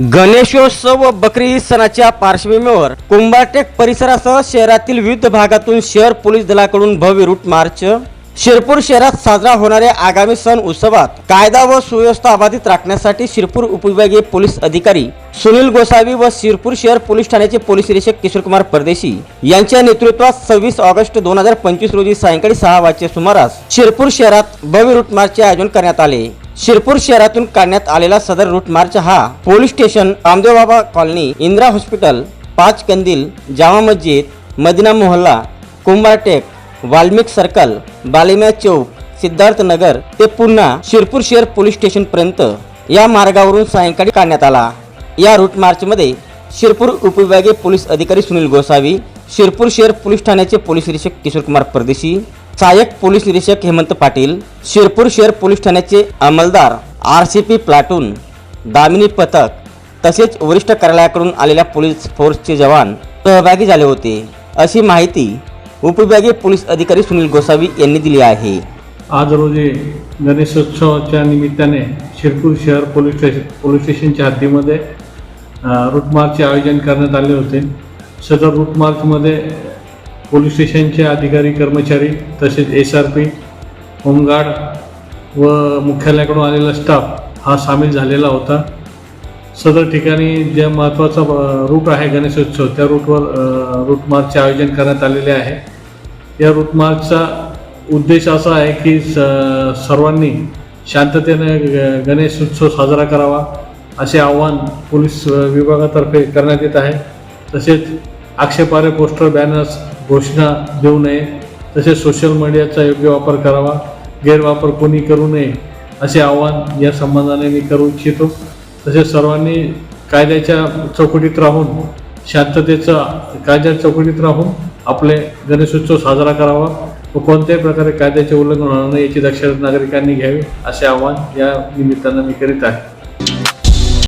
गणेशोत्सव व बकरी ईद सणाच्या पार्श्वभूमीवर कुंभारटेक परिसरासह शहरातील विविध भागातून शहर पोलीस दलाकडून भव्य रूट मार्च. शिरपूर शहरात साजरा होणाऱ्या आगामी सण उत्सवात कायदा व सुव्यवस्था अबाधित राखण्यासाठी शिरपूर उपविभागीय पोलीस अधिकारी सुनील गोसावी व शिरपूर शहर पोलीस ठाण्याचे पोलीस निरीक्षक किशोरकुमार परदेशी यांच्या नेतृत्वात सव्वीस ऑगस्ट दोन हजार पंचवीस रोजी सायंकाळी सहा वाजच्या सुमारास शिरपूर शहरात भव्य रूट मार्चचे आयोजन करण्यात आले. शिरपूर शहरातून काढण्यात आलेला सदर रूट मार्च हा police station Ramdev Baba colony Indira hospital Pach Kandil Jama Masjid Madina Mohalla Kumbhartek Valmik circle Balimya Chowk Siddharth Nagar ते पुन्हा शिरपूर शहर पोलीस स्टेशन पर्यंत या मार्गावरून सायंकाळी काढण्यात आला. या रूट मार्चमध्ये शिरपूर उपविभागीय पोलीस अधिकारी सुनील गोसावी शिरपूर शहर पोलीस ठाण्याचे पोलीस निरीक्षक किशोरकुमार परदेशी सहाय्यक पोलीस निरीक्षक हेमंत पाटील शिरपूर शहर पोलीस ठाण्याचे अंमलदार R C P platoon Damini पथक तसेच वरिष्ठ कार्यालयाकडून आलेल्या पोलीस फोर्सचे जवान सहभागी झाले होते. अशी माहिती उपविभागीय पोलीस अधिकारी सुनील गोसावी यांनी दिली आहे. आज रोजी गणेशोत्सवाच्या निमित्ताने शिरपूर शहर पोलीस स्टेशन पोलीस स्टेशनच्या हद्दीमध्ये रूटमार्चचे आयोजन करण्यात आले होते. सदर रूटमार्चमध्ये पोलीस स्टेशनचे अधिकारी कर्मचारी तसेच एस आर पी होमगार्ड व मुख्यालयाकडून आलेला स्टाफ हा सामील झालेला होता. सदर ठिकाणी ज्या महत्त्वाचा रूट आहे गणेशोत्सव त्या रूटवर रूट मार्चचे आयोजन करण्यात आलेले आहे. या रूट मार्चचा उद्देश असा आहे की स सर्वांनी शांततेने ग- गणेश उत्सव साजरा करावा असे आवाहन पोलीस विभागातर्फे करण्यात येत आहे. तसेच आक्षेपारे पोस्टर बॅनर्स घोषणा देऊ नये. तसेच सोशल मीडियाचा योग्य वापर करावा. गैरवापर कोणी करू नये असे आवाहन या संबंधाने मी करू इच्छितो. तसेच सर्वांनी कायद्याच्या चौकटीत राहून शांततेचा कायद्याच्या चौकटीत राहून आपले गणेशोत्सव साजरा करावा व कोणत्याही प्रकारे कायद्याचे उल्लंघन होणार नाही याची दक्षता नागरिकांनी घ्यावी असे आवाहन या निमित्तानं मी करीत आहे.